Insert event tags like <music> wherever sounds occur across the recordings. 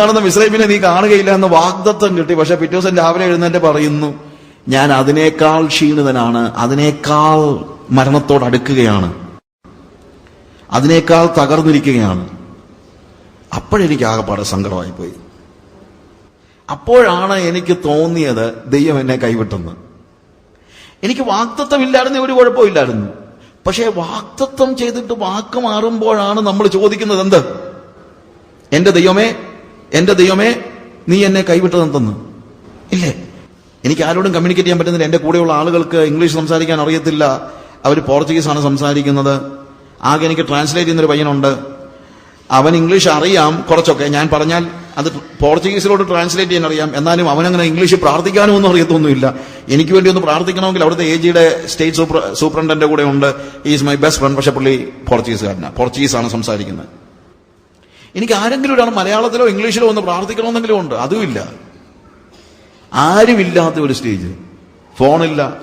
കാണുന്ന മിസ്രൈമിനെ നീ കാണുകയില്ല എന്ന് വാഗ്ദത്വം കിട്ടി. പക്ഷെ പിറ്റേ ദിവസം രാവിലെ എഴുന്നേറ്റ് പറയുന്നു ഞാൻ അതിനേക്കാൾ ക്ഷീണിതനാണ് അതിനേക്കാൾ മരണത്തോട് അടുക്കുകയാണ് അതിനേക്കാൾ തകർന്നിരിക്കുകയാണ്. അപ്പോഴെനിക്ക് ആകെപ്പാടെ സങ്കടമായി പോയി അപ്പോഴാണ് എനിക്ക് തോന്നിയത് ദൈവം എന്നെ കൈവിട്ടെന്ന്. എനിക്ക് വാക്തത്വം ഇല്ലായിരുന്നു ഒരു കുഴപ്പമില്ലായിരുന്നു പക്ഷേ വാക്തത്വം ചെയ്തിട്ട് വാക്ക് മാറുമ്പോഴാണ് നമ്മൾ ചോദിക്കുന്നത് എന്ത്? എന്റെ ദൈവമേ എന്റെ ദൈവമേ നീ എന്നെ കൈവിട്ടതെന്തെന്ന്? ഇല്ലേ? എനിക്ക് ആരോടും കമ്മ്യൂണിക്കേറ്റ് ചെയ്യാൻ പറ്റുന്നില്ല. എന്റെ കൂടെയുള്ള ആളുകൾക്ക് ഇംഗ്ലീഷ് സംസാരിക്കാൻ അറിയത്തില്ല. അവർ ആണ് സംസാരിക്കുന്നത്. ആകെ എനിക്ക് ട്രാൻസ്ലേറ്റ് ചെയ്യുന്നൊരു പയ്യനുണ്ട്. അവൻ ഇംഗ്ലീഷ് അറിയാം കുറച്ചൊക്കെ. ഞാൻ പറഞ്ഞാൽ അത് പോർച്ചുഗീസിലോട്ട് ട്രാൻസ്ലേറ്റ് ചെയ്യാൻ അറിയാം. എന്നാലും അവനങ്ങനെ ഇംഗ്ലീഷ് പ്രാർത്ഥിക്കാനും ഒന്നും അറിയത്തൊന്നുമില്ല. എനിക്ക് വേണ്ടി ഒന്ന് പ്രാർത്ഥിക്കണമെങ്കിൽ അവിടുത്തെ എ ജിയുടെ സ്റ്റേറ്റ് സൂപ്ര സൂപ്രണ്ടന്റെ കൂടെ ഉണ്ട്. ഈസ് മൈ ബെസ്റ്റ് ഫ്രണ്ട് പക്ഷെ പുള്ളി പോർച്ചുഗീസുകാരനാണ് പോർച്ചുഗീസ് ആണ് സംസാരിക്കുന്നത്. എനിക്ക് ആരെങ്കിലും ഒരാൾ മലയാളത്തിലോ ഇംഗ്ലീഷിലോ ഒന്ന് പ്രാർത്ഥിക്കണമെന്നെങ്കിലും ഉണ്ട്. അതുമില്ല ആരുമില്ലാത്ത ഒരു സ്റ്റേജ് ഫോണില്ല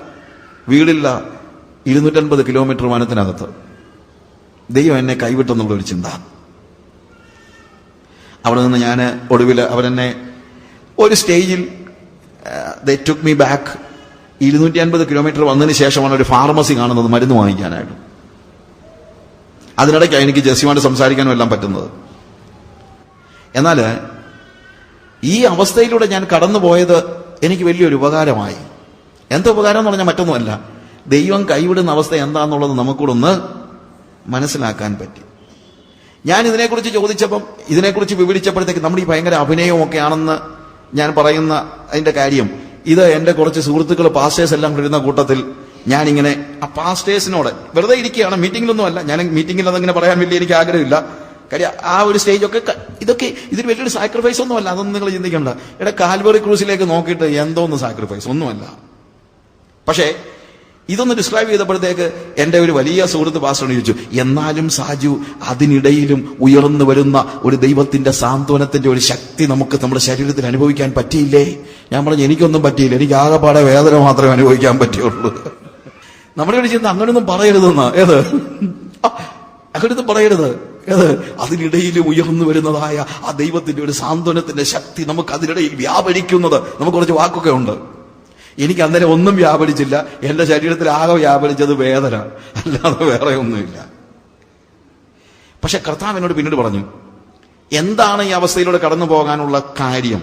വീടില്ല ഇരുന്നൂറ്റൻപത് കിലോമീറ്റർ വനത്തിനകത്ത്. ദൈവം എന്നെ കൈവിട്ടെന്നുള്ളൊരു ചിന്ത. അവിടെ നിന്ന് ഞാൻ ഒടുവിൽ അവരെന്നെ ഒരു സ്റ്റേജിൽ ദ ടുക്ക് മീ ബാക്ക് ഇരുന്നൂറ്റി അൻപത് കിലോമീറ്റർ വന്നതിന് ശേഷമാണ് ഒരു ഫാർമസി കാണുന്നത് മരുന്ന് വാങ്ങിക്കാനായിട്ട്. അതിനിടയ്ക്കാണ് എനിക്ക് ജെസ്സിയുമായിട്ട് സംസാരിക്കാനും എല്ലാം പറ്റുന്നത്. എന്നാൽ ഈ അവസ്ഥയിലൂടെ ഞാൻ കടന്നുപോയത് എനിക്ക് വലിയൊരു ഉപകാരമായി. എന്താ ഉപകാരം എന്ന് പറഞ്ഞാൽ മറ്റൊന്നുമല്ല. ദൈവം കൈവിടുന്ന അവസ്ഥ എന്താണെന്നുള്ളത് നമുക്കൂടെ ഒന്ന് മനസ്സിലാക്കാൻ പറ്റി. ഞാൻ ഇതിനെക്കുറിച്ച് ചോദിച്ചപ്പം ഇതിനെക്കുറിച്ച് വിവരിച്ചപ്പോഴത്തേക്ക് നമ്മുടെ ഈ ഭയങ്കര അഭിനയമൊക്കെ ആണെന്ന് ഞാൻ പറയുന്ന അതിന്റെ കാര്യം ഇത് എന്റെ കുറച്ച് സുഹൃത്തുക്കൾ പാസ്റ്റേഴ്സ് എല്ലാം വരുന്ന കൂട്ടത്തിൽ ഞാനിങ്ങനെ ആ പാസ്റ്റേഴ്സിനോട് വെറുതെ ഇരിക്കുകയാണ്. മീറ്റിംഗിലൊന്നും അല്ല ഞാൻ മീറ്റിംഗിൽ അതങ്ങനെ പറയാൻ വലിയ എനിക്ക് ആഗ്രഹമില്ല. കാര്യം ആ ഒരു സ്റ്റേജൊക്കെ ഇതൊക്കെ ഇതിന് വലിയൊരു സാക്രിഫൈസ് ഒന്നുമല്ല. അതൊന്നും നിങ്ങൾ ചിന്തിക്കണ്ട. ഇവിടെ കാൽവറി ക്രൂസിലേക്ക് നോക്കിയിട്ട് എന്തോ ഒന്ന് സാക്രിഫൈസ് ഒന്നുമല്ല. പക്ഷേ ഇതൊന്ന് ഡിസ്ക്രൈബ് ചെയ്തപ്പോഴത്തേക്ക് എന്റെ ഒരു വലിയ സുഹൃത്ത് പാസ്റ്റർ ചോദിച്ചു എന്നാലും സാജു അതിനിടയിലും ഉയർന്നു വരുന്ന ഒരു ദൈവത്തിന്റെ സാന്ത്വനത്തിന്റെ ഒരു ശക്തി നമുക്ക് നമ്മുടെ ശരീരത്തിൽ അനുഭവിക്കാൻ പറ്റിയില്ലേ? ഞാൻ പറഞ്ഞു എനിക്കൊന്നും പറ്റിയില്ല. എനിക്ക് ആകെപ്പാടെ വേദന മാത്രമേ അനുഭവിക്കാൻ പറ്റുള്ളൂ നമ്മുടെ ഒരു ചിന്ത അങ്ങനെയൊന്നും പറയരുതെന്ന്. ഏത്? അങ്ങനെയൊന്നും പറയരുത്. അതിനിടയിൽ ഉയർന്നു വരുന്നതായ ആ ദൈവത്തിന്റെ ഒരു സാന്ത്വനത്തിന്റെ ശക്തി നമുക്ക് അതിനിടയിൽ വ്യാപരിക്കുന്നത് നമുക്ക് കുറച്ച് വാക്കൊക്കെ ഉണ്ട്. എനിക്ക് അന്നേരം ഒന്നും വ്യാപരിച്ചില്ല. എന്റെ ശരീരത്തിൽ ആകെ വ്യാപരിച്ചത് വേദന. അല്ലാതെ വേറെ ഒന്നുമില്ല. പക്ഷെ കർത്താവ് എന്നോട് പിന്നീട് പറഞ്ഞു എന്താണ് ഈ അവസ്ഥയിലൂടെ കടന്നു പോകാനുള്ള കാര്യം?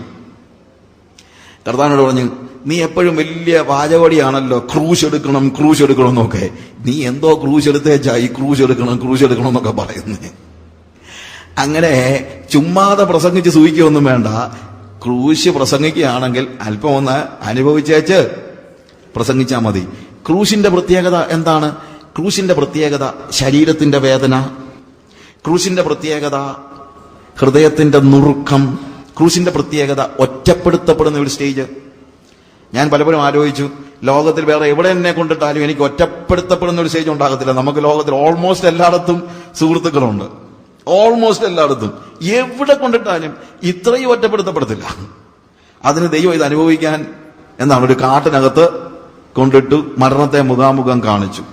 കർത്താവിനോട് പറഞ്ഞു നീ എപ്പോഴും വലിയ വാചകോടിയാണല്ലോ. ക്രൂശ് എടുക്കണം ക്രൂശ് എടുക്കണം എന്നൊക്കെ. നീ എന്തോ ക്രൂശ് എടുത്തേച്ചാ ഈ ക്രൂശ് എടുക്കണം ക്രൂശ് എടുക്കണം എന്നൊക്കെ പറയുന്നേ. അങ്ങനെ ചുമ്മാതെ പ്രസംഗിച്ച് സൂഹിക്കൊന്നും വേണ്ട. ക്രൂശ് പ്രസംഗിക്കുകയാണെങ്കിൽ അല്പം ഒന്ന് അനുഭവിച്ചേച്ച് പ്രസംഗിച്ചാൽ മതി. ക്രൂശിന്റെ പ്രത്യേകത എന്താണ്? ക്രൂശിന്റെ പ്രത്യേകത ശരീരത്തിന്റെ വേദന. ക്രൂശിന്റെ പ്രത്യേകത ഹൃദയത്തിന്റെ നുറുക്കം. ക്രൂശിന്റെ പ്രത്യേകത ഒറ്റപ്പെടുത്തപ്പെടുന്ന ഒരു സ്റ്റേജ്. ഞാൻ പലപ്പോഴും ആലോചിച്ചു ലോകത്തിൽ വേറെ എവിടെ എന്നെ കൊണ്ടിട്ടാലും എനിക്ക് ഒറ്റപ്പെടുത്തപ്പെടുന്ന ഒരു സ്റ്റേജ് ഉണ്ടാകത്തില്ല. നമുക്ക് ലോകത്തിൽ ഓൾമോസ്റ്റ് എല്ലായിടത്തും സുഹൃത്തുക്കളുണ്ട്. ഓൾമോസ്റ്റ് എല്ലായിടത്തും. എവിടെ കൊണ്ടിട്ടാലും ഇത്രയും ഒറ്റപ്പെടുത്തപ്പെടത്തില്ല. അതിന് ദൈവം ഇത് അനുഭവിക്കാൻ എന്താണ് ഒരു കാട്ടിനകത്ത് കൊണ്ടിട്ടു മരണത്തെ മുഖാമുഖം കാണിച്ചു.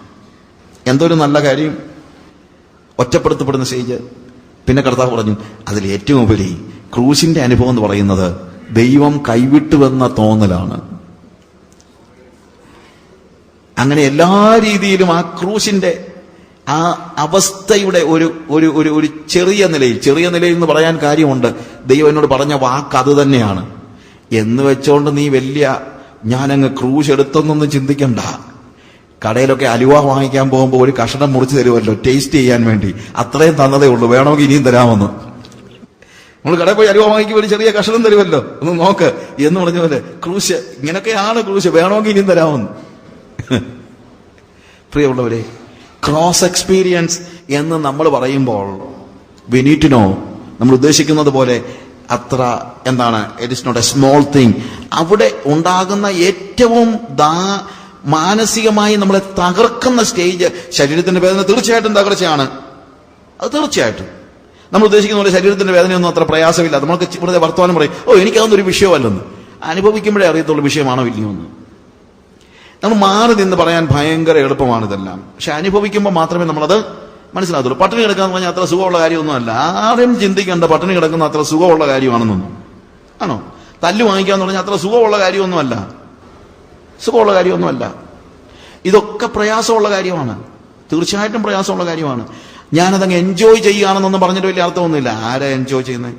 എന്തൊരു നല്ല കാര്യം. ഒറ്റപ്പെടുത്തപ്പെടുന്ന സ്റ്റേജ്. പിന്നെ കർത്താവ് പറഞ്ഞു അതിൽ ഏറ്റവും ഉപരി ക്രൂശിന്റെ അനുഭവം എന്ന് പറയുന്നത് ദൈവം കൈവിട്ടുവെന്ന തോന്നലാണ്. അങ്ങനെ എല്ലാ രീതിയിലും ആ ക്രൂശിന്റെ ആ അവസ്ഥയുടെ ഒരു ഒരു ഒരു ഒരു ചെറിയ നിലയിൽ ചെറിയ നിലയിൽ എന്ന് പറയാൻ കാര്യമുണ്ട്. ദൈവം എന്നോട് പറഞ്ഞ വാക്ക് അത് തന്നെയാണ്. എന്ന് വെച്ചോണ്ട് നീ വലിയ ഞാനങ്ങ് ക്രൂശ് എടുത്തൊന്നൊന്നും ചിന്തിക്കണ്ട. കടയിലൊക്കെ അലുവ വാങ്ങിക്കാൻ പോകുമ്പോൾ ഒരു കഷണം മുറിച്ച് തരുമല്ലോ ടേസ്റ്റ് ചെയ്യാൻ വേണ്ടി. അത്രയും തന്നതേ ഉള്ളൂ. വേണമെങ്കിൽ ഇനിയും തരാമെന്ന്. നമ്മൾ കടയിൽ പോയി അലുവ വാങ്ങിക്കുമ്പോൾ ഒരു ചെറിയ കഷണം തരുമല്ലോ. ഒന്ന് നോക്ക്. എന്ന് പറഞ്ഞ പോലെ ക്രൂശ് ഇങ്ങനൊക്കെയാണ് ക്രൂശ്. വേണമെങ്കിൽ ഇനിയും തരാമെന്ന്. <laughs> പ്രിയമുള്ളവരെ ക്രോസ് എക്സ്പീരിയൻസ് എന്ന് നമ്മൾ പറയുമ്പോൾ വി നീഡ് ടു നോ നമ്മൾ ഉദ്ദേശിക്കുന്നത് പോലെ അത്ര എന്താണ് it is not a small thing അവിടെ ഉണ്ടാകുന്ന ഏറ്റവും ദാ മാനസികമായി നമ്മളെ തകർക്കുന്ന സ്റ്റേജ് ശരീരത്തിന്റെ വേദന തീർച്ചയായിട്ടും തകർച്ചയാണ്. അത് തീർച്ചയായിട്ടും. നമ്മൾ ഉദ്ദേശിക്കുന്ന പോലെ ശരീരത്തിന്റെ വേദനയൊന്നും അത്ര പ്രയാസമില്ല. നമ്മൾക്ക് ഇവിടെ വർത്തമാനം പറയും ഓ എനിക്കതൊന്നും ഒരു വിഷയമല്ലെന്ന്. അനുഭവിക്കുമ്പോഴേ അറിയത്തുള്ളൂ വിഷയമാണോ ഇല്ലയോ എന്ന് നമ്മൾ മാറി നിന്ന് പറയാൻ ഭയങ്കര എളുപ്പമാണ് ഇതെല്ലാം. പക്ഷെ അനുഭവിക്കുമ്പോൾ മാത്രമേ നമ്മളത് മനസ്സിലാകത്തുള്ളൂ. പട്ടിണി കിടക്കുക എന്ന് പറഞ്ഞാൽ അത്ര സുഖമുള്ള കാര്യമൊന്നുമല്ല. ആരും ചിന്തിക്കേണ്ട പട്ടിണി കിടക്കുന്ന അത്ര സുഖമുള്ള കാര്യമാണെന്നൊന്നും. ആണോ? തല്ല് വാങ്ങിക്കുക എന്ന് പറഞ്ഞാൽ അത്ര സുഖമുള്ള കാര്യമൊന്നുമല്ല. സുഖമുള്ള കാര്യമൊന്നുമല്ല. ഇതൊക്കെ പ്രയാസമുള്ള കാര്യമാണ്. തീർച്ചയായിട്ടും പ്രയാസമുള്ള കാര്യമാണ്. ഞാനതങ്ങ് എൻജോയ് ചെയ്യുകയാണെന്നൊന്നും പറഞ്ഞിട്ട് വലിയ അർത്ഥമൊന്നുമില്ല. ആരാ എൻജോയ് ചെയ്യുന്നത്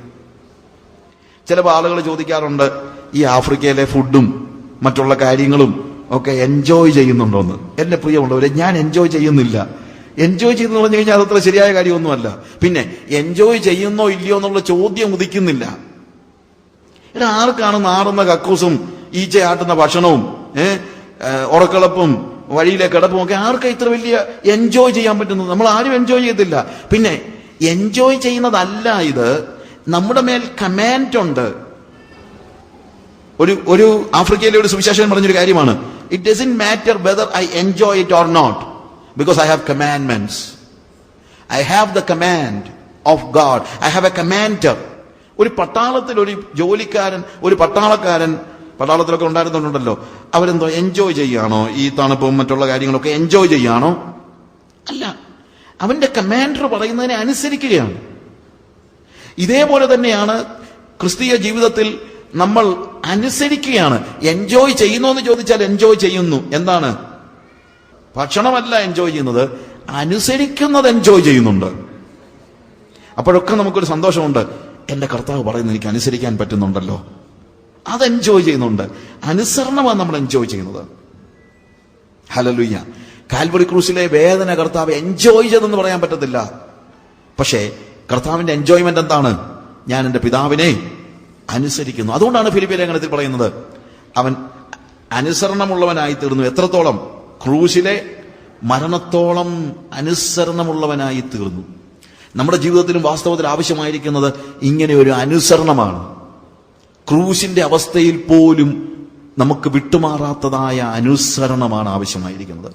ചിലപ്പോൾ ആളുകൾ ചോദിക്കാറുണ്ട് ഈ ആഫ്രിക്കയിലെ ഫുഡും മറ്റുള്ള കാര്യങ്ങളും ഒക്കെ എൻജോയ് ചെയ്യുന്നുണ്ടോന്ന്. എന്നെ പ്രിയമുള്ളവരെ ഞാൻ എൻജോയ് ചെയ്യുന്നില്ല. എൻജോയ് ചെയ്തെന്ന് പറഞ്ഞു കഴിഞ്ഞാൽ അതത്ര ശരിയായ കാര്യമൊന്നുമല്ല. പിന്നെ എൻജോയ് ചെയ്യുന്നോ ഇല്ലയോ എന്നുള്ള ചോദ്യം ഉദിക്കുന്നില്ല. എടാ ആർക്കാണ് നാറുന്ന കക്കൂസും ഈച്ച ആട്ടുന്ന ഭക്ഷണവും ഏഹ് ഉറക്കളപ്പും വഴിയിലെ കിടപ്പും ഒക്കെ ആർക്കാ ഇത്ര വലിയ എൻജോയ് ചെയ്യാൻ പറ്റുന്നത്? നമ്മൾ ആരും എൻജോയ് ചെയ്തില്ല പിന്നെ എൻജോയ് ചെയ്യുന്നതല്ല ഇത്. നമ്മുടെ മേൽ കമാൻഡ് ഉണ്ട്. ഒരു ഒരു ആഫ്രിക്കയിലെ ഒരു സുവിശേഷൻ പറഞ്ഞൊരു കാര്യമാണ്. It doesn't matter whether I enjoy it or not because I have commandments I have the command of God I have a commander ഒരു പട്ടാളത്തിൽ ഒരു ജോലിക്കാരൻ ഒരു പട്ടാളക്കാരൻ പട്ടാളത്തിലൊക്കെ ഉണ്ടായിരുന്നുണ്ടല്ലോ അവരെന്തോ എൻജോയ് ചെയ്യാണോ ഈ തണുപ്പും മറ്റുള്ള കാര്യങ്ങളൊക്കെ എൻജോയ് ചെയ്യാണോ അല്ല. അവന്റെ കമാൻഡർ പറയുന്നതിനെ അനുസരിക്കുകയാണ്. ഇതേപോലെ തന്നെയാണ് ക്രിസ്തീയ ജീവിതത്തിൽ നമ്മൾ അനുസരിക്കുകയാണ്. എൻജോയ് ചെയ്യുന്നു എന്ന് ചോദിച്ചാൽ എൻജോയ് ചെയ്യുന്നു. എന്താണ്? ഭക്ഷണമല്ല എൻജോയ് ചെയ്യുന്നത്. അനുസരിക്കുന്നത് എൻജോയ് ചെയ്യുന്നുണ്ട്. അപ്പോഴൊക്കെ നമുക്കൊരു സന്തോഷമുണ്ട്. എന്റെ കർത്താവ് പറയുന്നത് എനിക്ക് അനുസരിക്കാൻ പറ്റുന്നുണ്ടല്ലോ. അത് എൻജോയ് ചെയ്യുന്നുണ്ട്. അനുസരണമാണ് നമ്മൾ എൻജോയ് ചെയ്യുന്നത്. ഹലലുയ്യ കാൽവറി ക്രൂസിലെ വേദന കർത്താവ് എൻജോയ് ചെയ്തെന്ന് പറയാൻ പറ്റത്തില്ല. പക്ഷേ കർത്താവിന്റെ എൻജോയ്മെന്റ് എന്താണ്? ഞാൻ എന്റെ പിതാവിനെ അനുസരിക്കുന്നു. അതുകൊണ്ടാണ് ഫിലിപ്പിയ ലേഖനത്തിൽ പറയുന്നത് അവൻ അനുസരണമുള്ളവനായി തീർന്നു എത്രത്തോളം? ക്രൂശിലെ മരണത്തോളം അനുസരണമുള്ളവനായി തീർന്നു നമ്മുടെ ജീവിതത്തിലും വാസ്തവത്തിൽ ആവശ്യമായിരിക്കുന്നത് ഇങ്ങനെ ഒരു അനുസരണമാണ്. ക്രൂശിന്റെ അവസ്ഥയിൽ പോലും നമുക്ക് വിട്ടുമാറാത്തതായ അനുസരണമാണ് ആവശ്യമായിരിക്കുന്നത്.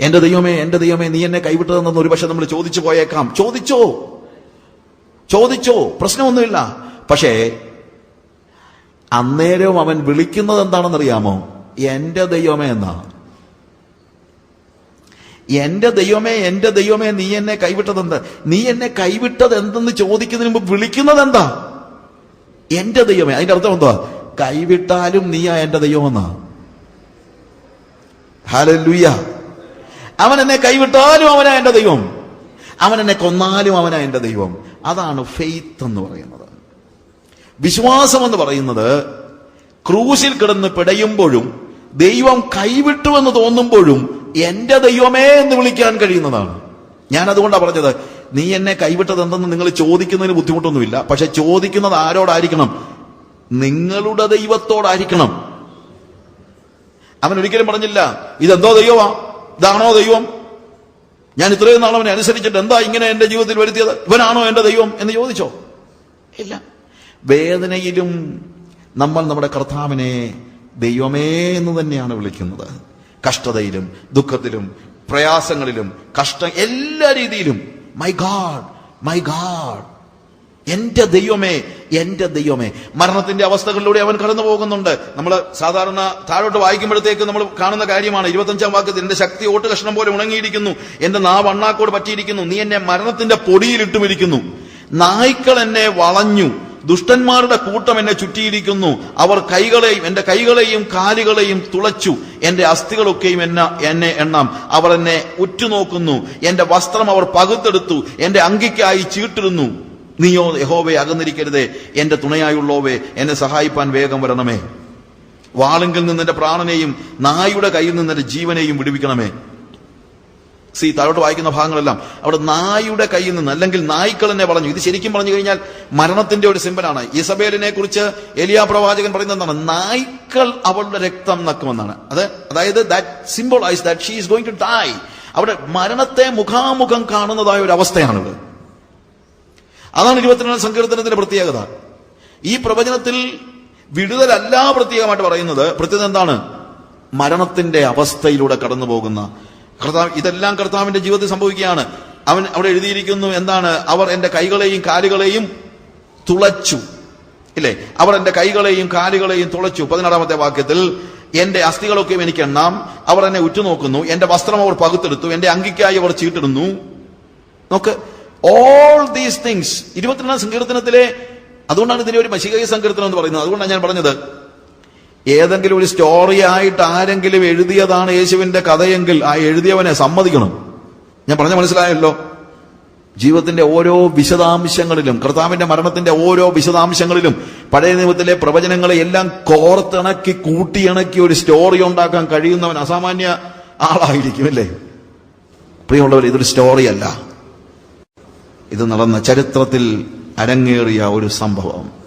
എന്റെ ദൈവമേ എന്റെ ദൈവമേ നീ എന്നെ കൈവിട്ടതെന്ന് ഒരുപക്ഷെ നമ്മൾ ചോദിച്ചു പോയേക്കാം. ചോദിച്ചോ? ചോദിച്ചോ? പ്രശ്നമൊന്നുമില്ല. പക്ഷേ അന്നേരം അവൻ വിളിക്കുന്നത് എന്താണെന്നറിയാമോ? എന്റെ ദൈവമേ എന്നാ. എന്റെ ദൈവമേ എന്റെ ദൈവമേ നീ എന്നെ കൈവിട്ടത് എന്താ നീ എന്നെ കൈവിട്ടത് എന്തെന്ന് ചോദിക്കുന്നതിന് മുമ്പ് വിളിക്കുന്നത് എന്താ എന്റെ ദൈവമേ. അതിന്റെ അർത്ഥം എന്താ? കൈവിട്ടാലും നീയാ എന്റെ ദൈവമെന്നാ. ഹാലൂയ അവൻ എന്നെ കൈവിട്ടാലും അവനാ എന്റെ ദൈവം. അവൻ എന്നെ കൊന്നാലും അവനാ എന്റെ ദൈവം. അതാണ് ഫെയ്ത്ത് എന്ന് പറയുന്നത്. വിശ്വാസം എന്ന് പറയുന്നത് ക്രൂശിൽ കിടന്ന് പിടയുമ്പോഴും ദൈവം കൈവിട്ടു എന്ന് തോന്നുമ്പോഴും എന്റെ ദൈവമേ എന്ന് വിളിക്കാൻ കഴിയുന്നതാണ്. ഞാൻ അതുകൊണ്ടാണ് പറഞ്ഞത് നീ എന്നെ കൈവിട്ടത് എന്തെന്ന് നിങ്ങൾ ചോദിക്കുന്നതിന് ബുദ്ധിമുട്ടൊന്നുമില്ല. പക്ഷെ ചോദിക്കുന്നത് ആരോടായിരിക്കണം? നിങ്ങളുടെ ദൈവത്തോടായിരിക്കണം. അവൻ ഒരിക്കലും പറഞ്ഞില്ല ഇതെന്തോ ദൈവമാ? ഇതാണോ ദൈവം? ഞാൻ ഇത്രയും നാൾ അവനെ അനുസരിച്ചിട്ട് എന്താ ഇങ്ങനെ എന്റെ ജീവിതത്തിൽ വരുത്തിയത്? ഇവനാണോ എന്റെ ദൈവം? എന്ന് ചോദിച്ചോ? ഇല്ല. വേദനയിലും നമ്മൾ നമ്മുടെ കർത്താവിനെ ദൈവമേ എന്ന് തന്നെയാണ് വിളിക്കുന്നത്. കഷ്ടതയിലും ദുഃഖത്തിലും പ്രയാസങ്ങളിലും കഷ്ട എല്ലാ രീതിയിലും. മൈ ഗാഡ് മൈ ഗാഡ് എന്റെ ദൈവമേ എന്റെ ദൈവമേ. മരണത്തിന്റെ അവസ്ഥകളിലൂടെ അവൻ കടന്നു പോകുന്നുണ്ട്. നമ്മൾ സാധാരണ താഴോട്ട് വായിക്കുമ്പോഴത്തേക്ക് നമ്മൾ കാണുന്ന കാര്യമാണ്. ഇരുപത്തഞ്ചാം വാക്യത്തിൽ എന്റെ ശക്തി ഓട്ട് കഷ്ണം പോലെ ഉണങ്ങിയിരിക്കുന്നു. എന്റെ നാവ് അണ്ണാക്കോട് പറ്റിയിരിക്കുന്നു. നീ എന്നെ മരണത്തിന്റെ പൊടിയിൽ ഇട്ടുമിരിക്കുന്നു നായ്ക്കൾ എന്നെ വളഞ്ഞു. ദുഷ്ടന്മാരുടെ കൂട്ടം എന്നെ ചുറ്റിയിരിക്കുന്നു. അവർ കൈകളെയും എന്റെ കൈകളെയും കാലുകളെയും തുളച്ചു. എന്റെ അസ്ഥികളൊക്കെയും എന്നെ എന്നെ എണ്ണാം. അവർ എന്നെ ഉറ്റുനോക്കുന്നു. എന്റെ വസ്ത്രം അവർ പകുത്തെടുത്തു. എന്റെ അങ്കിക്കായി ചീട്ടിരുന്നു നീയോ യഹോവെ അകന്നിരിക്കരുതേ. എന്റെ തുണയായുള്ളോവേ എന്നെ സഹായിപ്പാൻ വേഗം വരണമേ. വാളിങ്കിൽ നിന്ന് എന്റെ പ്രാണനെയും നായുടെ കയ്യിൽ നിന്ന് ജീവനെയും വിടുവിക്കണമേ. സി താഴോട്ട് വായിക്കുന്ന ഭാഗങ്ങളെല്ലാം അവിടെ നായുടെ കയ്യിൽ നിന്ന് അല്ലെങ്കിൽ നായ്ക്കൾ എന്നെ പറഞ്ഞു ഇത് ശരിക്കും പറഞ്ഞു കഴിഞ്ഞാൽ മരണത്തിന്റെ ഒരു സിമ്പലാണ്. ഇസബേലിനെ കുറിച്ച് എലിയ പ്രവാചകൻ പറയുന്നത് എന്താണ്? നായ്ക്കൾ അവളുടെ രക്തം നക്കുമെന്നാണ്. അത് അതായത് that symbolize that she is going to die അവിടെ മരണത്തെ മുഖാമുഖം കാണുന്നതായ ഒരു അവസ്ഥയാണിത്. അതാണ് ഇരുപത്തിരണ്ട് സങ്കീർത്തനത്തിന്റെ പ്രത്യേകത. ഈ പ്രവചനത്തിൽ വിടുതലല്ല പ്രത്യേകമായിട്ട് പറയുന്നത്. പ്രത്യേകത എന്താണ്? മരണത്തിന്റെ അവസ്ഥയിലൂടെ കടന്നു പോകുന്ന കർത്താവ് ഇതെല്ലാം കർത്താവിന്റെ ജീവിതത്തിൽ സംഭവിക്കുകയാണ്. അവൻ അവിടെ എഴുതിയിരിക്കുന്നു എന്താണ്? അവർ എന്റെ കൈകളെയും കാലുകളെയും തുളച്ചു. ഇല്ലേ? അവർ എന്റെ കൈകളെയും കാലുകളെയും തുളച്ചു. പതിനാറാമത്തെ വാക്യത്തിൽ എന്റെ അസ്ഥികളൊക്കെയും എനിക്ക് എണ്ണാം. അവർ എന്നെ ഉറ്റുനോക്കുന്നു. എന്റെ വസ്ത്രം അവർ പകുത്തെടുത്തു. എന്റെ അങ്കിക്കായി അവർ ചീട്ടിടുന്നു. നോക്ക് ഓൾ ദീസ് തിങ്സ് ഇരുപത്തിരണ്ടാം സങ്കീർത്തനത്തിലെ അതുകൊണ്ടാണ് ഇതിനെ ഒരു മഷികൈ സങ്കീർത്തനം എന്ന് പറയുന്നത്. അതുകൊണ്ടാണ് ഞാൻ പറഞ്ഞത് ഏതെങ്കിലും ഒരു സ്റ്റോറി ആയിട്ട് ആരെങ്കിലും എഴുതിയതാണ് യേശുവിന്റെ കഥയെങ്കിൽ ആ എഴുതിയവനെ സമ്മതിക്കണം. ഞാൻ പറഞ്ഞ മനസ്സിലായല്ലോ? ജീവിതത്തിന്റെ ഓരോ വിശദാംശങ്ങളിലും കർത്താവിന്റെ മരണത്തിന്റെ ഓരോ വിശദാംശങ്ങളിലും പഴയ നിയമത്തിലെ പ്രവചനങ്ങളെ എല്ലാം കോർത്തിണക്കി കൂട്ടിയിണക്കി ഒരു സ്റ്റോറി ഉണ്ടാക്കാൻ കഴിയുന്നവൻ അസാമാന്യ ആളായിരിക്കും അല്ലേ? പ്രിയമുള്ളവർ ഇതൊരു സ്റ്റോറിയല്ല ഇത് നടന്ന ചരിത്രത്തിൽ അരങ്ങേറിയ ഒരു സംഭവം.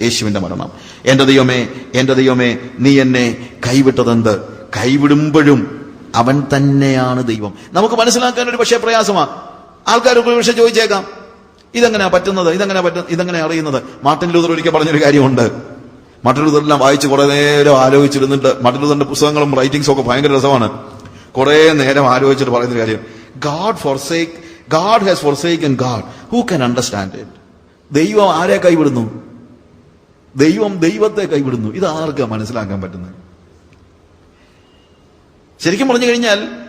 യേശുവിന്റെ മരണം. എന്റെ ദൈവമേ എന്റെ ദൈവമേ നീ എന്നെ കൈവിട്ടതെന്ത്? കൈവിടുമ്പോഴും അവൻ തന്നെയാണ് ദൈവം. നമുക്ക് മനസ്സിലാക്കാൻ ഒരു പക്ഷേ പ്രയാസമാണ് ആൾക്കാരൊക്കെ ഒരു പക്ഷേ ചോദിച്ചേക്കാം ഇതെങ്ങനെയാ പറ്റുന്നത്? ഇതെങ്ങനെ പറ്റുന്നത് ഇതെങ്ങനെ അറിയുന്നത്? മാർട്ടിൻ ലൂതർ ഒരിക്കൽ പറഞ്ഞൊരു കാര്യമുണ്ട്. മാർട്ടിൻ ലൂതറെല്ലാം വായിച്ച് കുറെ നേരം ആലോചിച്ചിരുന്നിട്ട് മാർട്ടിൻ ലൂതറിന്റെ പുസ്തകങ്ങളും റൈറ്റിംഗ്സും ഒക്കെ ഭയങ്കര രസമാണ്. കുറെ നേരം ആലോചിച്ചിട്ട് പറയുന്ന കാര്യം. God forsake God has forsake God who can understand it ദൈവം ആരെ കൈവിടുന്നു? ദൈവം ദൈവത്തെ കൈവിടുന്നു. ഇത് മനസ്സിലാക്കാൻ പറ്റുന്നത്? ശരിക്കും പറഞ്ഞു കഴിഞ്ഞാൽ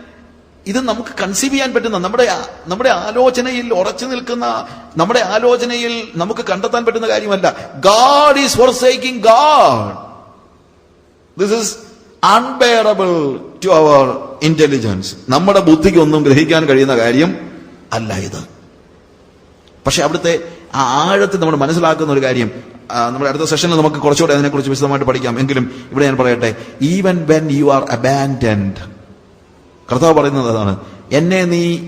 ഇത് നമുക്ക് കൺസീവ് ചെയ്യാൻ പറ്റുന്ന നമ്മുടെ നമ്മുടെ ആലോചനയിൽ ഉറച്ചു നിൽക്കുന്ന നമ്മുടെ ആലോചനയിൽ നമുക്ക് കണ്ടെത്താൻ പറ്റുന്ന കാര്യമല്ല. God is forsaking God this is unbearable to our intelligence നമ്മുടെ ബുദ്ധിക്ക് ഒന്നും ഗ്രഹിക്കാൻ കഴിയുന്ന കാര്യം അല്ല ഇത്. പക്ഷെ അവിടുത്തെ ആ ആഴത്തിൽ നമ്മൾ മനസ്സിലാക്കുന്ന ഒരു കാര്യം നമ്മുടെ അടുത്ത സെഷനിൽ നമുക്ക് കുറച്ചുകൂടെ അതിനെക്കുറിച്ച് വിശദമായിട്ട് പഠിക്കാം. എങ്കിലും ഇവിടെ ഞാൻ പറയട്ടെ even when you are abandoned കർത്താവ് പറയുന്നത് അതാണ് എന്നെ നീ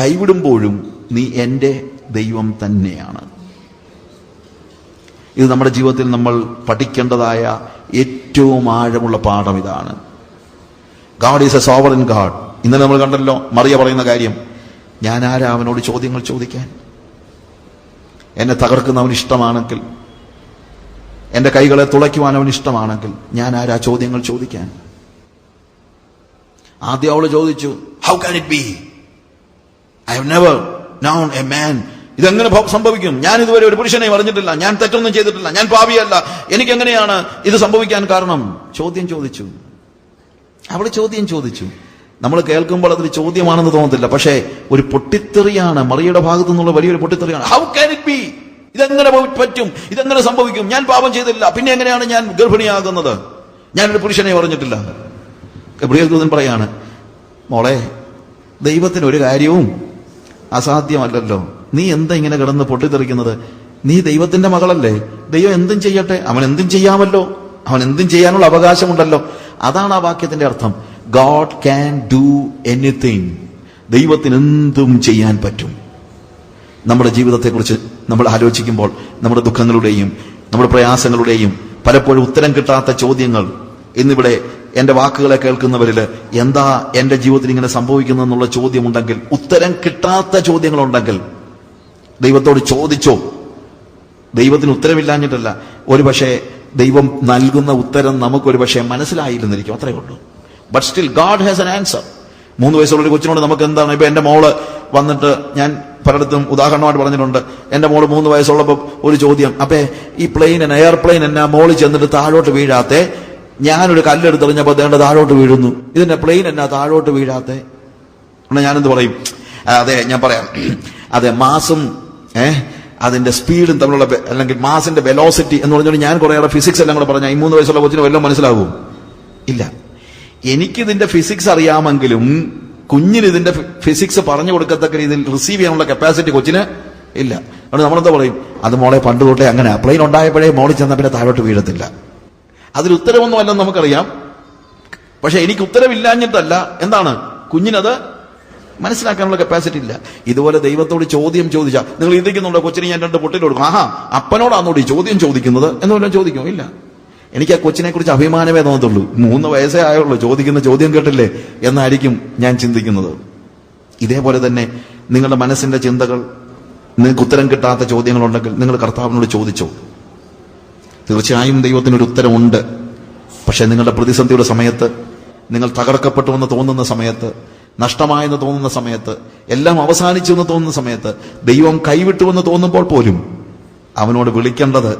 കൈവിടുമ്പോഴും നീ എന്റെ ദൈവം തന്നെയാണ്. ഇത് നമ്മുടെ ജീവിതത്തിൽ നമ്മൾ പഠിക്കേണ്ടതായ ഏറ്റവും ആഴമുള്ള പാഠം ഇതാണ്. God is a sovereign God ഇന്നലെ നമ്മൾ കണ്ടല്ലോ മറിയ പറയുന്ന കാര്യം ഞാൻ ആരാ അവനോട് ചോദ്യങ്ങൾ ചോദിക്കാൻ? എന്നെ തകർക്കുന്നവൻ ഇഷ്ടമാണെങ്കിൽ എന്റെ കൈകളെ തുളയ്ക്കുവാൻ അവൻ ഇഷ്ടമാണെങ്കിൽ ഞാൻ ആരാ ചോദ്യങ്ങൾ ചോദിക്കാൻ? ആദ്യം അവൾ ചോദിച്ചു how can it be I have never known a man ഇതെങ്ങനെ സംഭവിക്കും? ഞാൻ ഇതുവരെ ഒരു പുരുഷനെ അറിഞ്ഞിട്ടില്ല. ഞാൻ തെറ്റൊന്നും ചെയ്തിട്ടില്ല. ഞാൻ പാവിയല്ല എനിക്ക് എങ്ങനെയാണ് ഇത് സംഭവിക്കാൻ കാരണം? ചോദ്യം ചോദിച്ചു. അവൾ ചോദ്യം ചോദിച്ചു. നമ്മൾ കേൾക്കുമ്പോൾ അതൊരു ചോദ്യമാണെന്ന് തോന്നത്തില്ല. പക്ഷേ ഒരു പൊട്ടിത്തെറിയാണ്. മറിയുടെ ഭാഗത്തു നിന്നുള്ള വലിയൊരു പൊട്ടിത്തെറിയാണ്. ഹൗ കാൻ ഇറ്റ് ബി ഇതെങ്ങനെ പറ്റും? ഇതെങ്ങനെ സംഭവിക്കും? ഞാൻ പാപം ചെയ്തില്ല. പിന്നെ എങ്ങനെയാണ് ഞാൻ ഗർഭിണിയാകുന്നത്? ഞാനൊരു പുരുഷനെ പറഞ്ഞിട്ടില്ല. ഗബ്രിയേൽ പറയാണ് മോളെ ദൈവത്തിന് ഒരു കാര്യവും അസാധ്യമല്ലല്ലോ. നീ എന്താ ഇങ്ങനെ കിടന്ന് പൊട്ടിത്തെറിക്കുന്നത്? നീ ദൈവത്തിന്റെ മകളല്ലേ. ദൈവം എന്തും ചെയ്യട്ടെ. അവൻ എന്തും ചെയ്യാമല്ലോ. അവൻ എന്തും ചെയ്യാനുള്ള അവകാശമുണ്ടല്ലോ. അതാണ് ആ വാക്യത്തിന്റെ അർത്ഥം. God can do anything. ദൈവത്തിന് എന്തും ചെയ്യാൻ പറ്റും. നമ്മുടെ ജീവിതത്തെക്കുറിച്ച് നമ്മൾ ആലോചിക്കുമ്പോൾ നമ്മുടെ ദുഃഖങ്ങളുടെയും നമ്മുടെ പ്രയാസങ്ങളുടെയും പലപ്പോഴും ഉത്തരം കിട്ടാത്ത ചോദ്യങ്ങൾ എന്നിവിടെ എന്റെ വാക്കുകളെ കേൾക്കുന്നവരിൽ എന്താ എന്റെ ജീവിതത്തിൽ ഇങ്ങനെ സംഭവിക്കുന്നതെന്നുള്ള ചോദ്യമുണ്ടെങ്കിൽ ഉത്തരം കിട്ടാത്ത ചോദ്യങ്ങളുണ്ടെങ്കിൽ ദൈവത്തോട് ചോദിച്ചോ? ദൈവത്തിന് ഉത്തരമില്ലാഞ്ഞിട്ടല്ല. ഒരുപക്ഷെ ദൈവം നൽകുന്ന ഉത്തരം നമുക്ക് ഒരുപക്ഷെ മനസ്സിലായില്ലെന്നിരിക്കും. അത്രയേ ഉള്ളൂ. But still God has an answer മൂന്ന് വയസ്സുള്ള ഒരു കൊച്ചിനോട് നമുക്ക് എന്താണ് ഇപ്പൊ എന്റെ മോൾ വന്നിട്ട് ഞാൻ പലയിടത്തും ഉദാഹരണമായിട്ട് പറഞ്ഞിട്ടുണ്ട്. എന്റെ മോൾ മൂന്ന് വയസ്സുള്ളപ്പോൾ ഒരു ചോദ്യം അപ്പേ ഈ പ്ലെയിൻ എന്നെ എയർപ്ലെയിൻ എന്നെ മോളിൽ ചെന്നിട്ട് താഴോട്ട് വീഴാത്തെ? ഞാനൊരു കല്ലെടുത്തെറിഞ്ഞപ്പോൾ ദേണ്ട താഴോട്ട് വീഴുന്നു. ഇതിന്റെ പ്ലെയിൻ എന്നാ താഴോട്ട് വീഴാത്തെ? എന്നാ ഞാനെന്ത് പറയും? അതെ ഞാൻ പറയാം. അതെ മാസും ഏ അതിന്റെ സ്പീഡും തമ്മിലുള്ള അല്ലെങ്കിൽ മാസിന്റെ വെലോസിറ്റി എന്ന് പറഞ്ഞാൽ ഞാൻ കുറേയേറെ ഫിസിക്സ് എല്ലാം കൂടെ പറഞ്ഞാൽ ഈ മൂന്ന് വയസ്സുള്ള കൊച്ചിന് വല്ലതും മനസ്സിലാകും ഇല്ല. എനിക്കിതിന്റെ ഫിസിക്സ് അറിയാമെങ്കിലും കുഞ്ഞിന് ഇതിന്റെ ഫിസിക്സ് പറഞ്ഞു കൊടുക്കത്തക്ക രീതിയിൽ റിസീവ് ചെയ്യാനുള്ള കപ്പാസിറ്റി കൊച്ചിന് ഇല്ല. അതുകൊണ്ട് നമ്മളെന്താ പറയും? അത് മോളെ പണ്ട് തൊട്ടേ അങ്ങനെ പ്ലെയിൻ ഉണ്ടായപ്പോഴേ മോളിൽ ചെന്ന പിന്നെ താഴോട്ട് വീഴത്തില്ല. അതിൽ ഉത്തരവൊന്നും അല്ലെന്ന് നമുക്കറിയാം. പക്ഷെ എനിക്ക് ഉത്തരവില്ലാഞ്ഞിട്ടല്ല. എന്താണ്? കുഞ്ഞിനത് മനസ്സിലാക്കാനുള്ള കപ്പാസിറ്റി ഇല്ല. ഇതുപോലെ ദൈവത്തോട് ചോദ്യം ചോദിച്ചാൽ നിങ്ങൾ ഇരിക്കുന്നുണ്ടോ കൊച്ചിന് ഞാൻ രണ്ട് പൊട്ടിൽ കൊടുക്കും. ആഹാ അപ്പനോടാന്നോടി ചോദ്യം ചോദിക്കുന്നത്? എന്ന് വല്ലതും ചോദിക്കും? ഇല്ല. എനിക്ക് ആ കൊച്ചിനെ കുറിച്ച് അഭിമാനമേ തോന്നത്തുള്ളൂ. മൂന്ന് വയസ്സേ ആയുള്ളൂ. ചോദിക്കുന്ന ചോദ്യം കേട്ടില്ലേ? എന്നായിരിക്കും ഞാൻ ചിന്തിക്കുന്നത്. ഇതേപോലെ തന്നെ നിങ്ങളുടെ മനസ്സിന്റെ ചിന്തകൾ നിങ്ങൾക്ക് ഉത്തരം കിട്ടാത്ത ചോദ്യങ്ങളുണ്ടെങ്കിൽ നിങ്ങൾ കർത്താവിനോട് ചോദിച്ചോ? തീർച്ചയായും ദൈവത്തിനൊരു ഉത്തരമുണ്ട് പക്ഷെ നിങ്ങളുടെ പ്രതിസന്ധിയുടെ സമയത്ത് നിങ്ങൾ തകർക്കപ്പെട്ടു എന്ന് തോന്നുന്ന സമയത്ത് നഷ്ടമായെന്ന് തോന്നുന്ന സമയത്ത് എല്ലാം അവസാനിച്ചു എന്ന് തോന്നുന്ന സമയത്ത് ദൈവം കൈവിട്ടു എന്ന് തോന്നുമ്പോൾ പോലും അവനോട് വിളിക്കേണ്ടത്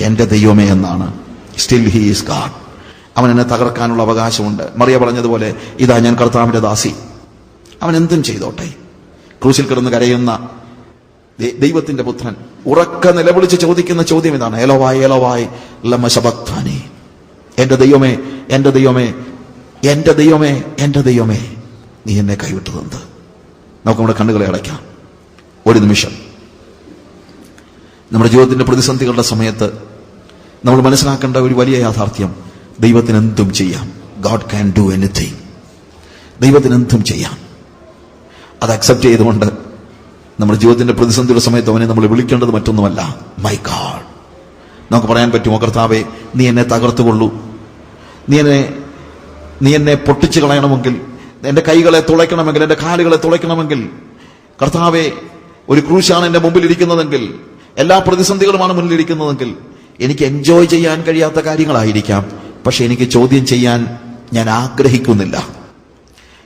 എന്റെ ദൈവമേ എന്നാണ്. സ്റ്റിൽ ഹി ഈസ് ഗാഡ് അവൻ എന്നെ തകർക്കാനുള്ള അവകാശമുണ്ട്. മറിയ പറഞ്ഞതുപോലെ ഇതാ ഞാൻ കർത്താവിന്റെ ദാസി. അവൻ എന്തും ചെയ്തോട്ടെ. ക്രൂശിൽ കിടന്ന് കരയുന്ന ദൈവത്തിന്റെ പുത്രൻ ഉറക്ക നിലവിളിച്ച് ചോദിക്കുന്ന ചോദ്യം ഇതാണ്. ഏലോവായ് ഏലോവായ് ലമശബക്താനി എന്റെ ദൈവമേ എന്റെ ദൈവമേ എന്റെ ദൈവമേ എന്റെ ദൈവമേ നീ എന്നെ കൈവിട്ടതെന്ത് നമുക്ക് നമ്മുടെ കണ്ണുകളെ അടയ്ക്കാം. ഒരു നിമിഷം. നമ്മുടെ ജീവിതത്തിന്റെ പ്രതിസന്ധികളുടെ സമയത്ത് നമ്മൾ മനസ്സിലാക്കേണ്ട ഒരു വലിയ യാഥാർത്ഥ്യം ദൈവത്തിന് എന്തും ചെയ്യാം. ഗോഡ് ക്യാൻ ഡു എനിത്തിങ് ദൈവത്തിന് എന്തും ചെയ്യാം. അത് അക്സെപ്റ്റ് ചെയ്തുകൊണ്ട് നമ്മുടെ ജീവിതത്തിന്റെ പ്രതിസന്ധിയുടെ സമയത്ത് അവനെ നമ്മൾ വിളിക്കേണ്ടത് മറ്റൊന്നുമല്ല. മൈ ഗാഡ് നമുക്ക് പറയാൻ പറ്റുമോ കർത്താവെ നീ എന്നെ തകർത്തുകൊള്ളൂ. നീ എന്നെ നീ എന്നെ പൊട്ടിച്ചു കളയണമെങ്കിൽ എന്റെ കൈകളെ തുളയ്ക്കണമെങ്കിൽ എന്റെ കാലുകളെ തുളയ്ക്കണമെങ്കിൽ കർത്താവെ ഒരു ക്രൂശാണ് എന്റെ മുമ്പിൽ ഇരിക്കുന്നതെങ്കിൽ എല്ലാ പ്രതിസന്ധികളുമാണ് മുന്നിലിരിക്കുന്നതെങ്കിൽ എനിക്ക് എൻജോയ് ചെയ്യാൻ കഴിയാത്ത കാര്യങ്ങളായിരിക്കാം. പക്ഷെ എനിക്ക് ചോദ്യം ചെയ്യാൻ ഞാൻ ആഗ്രഹിക്കുന്നില്ല.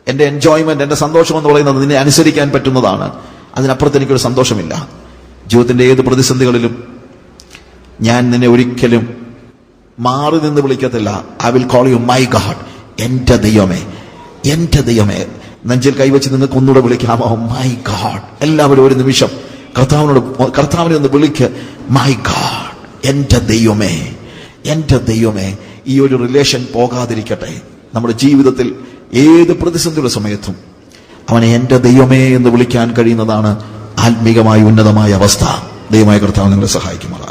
എന്റെ എൻജോയ്മെന്റ് എന്റെ സന്തോഷം എന്ന് പറയുന്നത് നിന്നെ അനുസരിക്കാൻ പറ്റുന്നതാണ്. അതിനപ്പുറത്ത് എനിക്കൊരു സന്തോഷമില്ല. ജീവിതത്തിന്റെ ഏത് പ്രതിസന്ധികളിലും ഞാൻ നിന്നെ ഒരിക്കലും മാറി നിന്ന് വിളിക്കത്തില്ല. I will call you my God എന്റെ ദൈവമേ എന്റെ ദൈവമേ. നെഞ്ചിൽ കൈവച്ച് നിങ്ങൾക്ക് ഒന്നുകൂടെ വിളിക്കാമോ? മൈ ഗാഡ് എല്ലാവരും ഒരു നിമിഷം കർത്താവിനോട് കർത്താവിനെ ഒന്ന് വിളിക്ക്. മൈ ഗാഡ് എന്റെ ദൈവമേ എന്റെ ദൈവമേ ഈ ഒരു റിലേഷൻ പോകാതിരിക്കട്ടെ. നമ്മുടെ ജീവിതത്തിൽ ഏത് പ്രതിസന്ധിയുടെ സമയത്തും അവനെ എന്റെ ദൈവമേ എന്ന് വിളിക്കാൻ കഴിയുന്നതാണ് ആത്മീകമായ ഉന്നതമായ അവസ്ഥ. ദൈവമായ കർത്താവ് നിങ്ങളെ സഹായിക്കുമാറാകട്ടെ.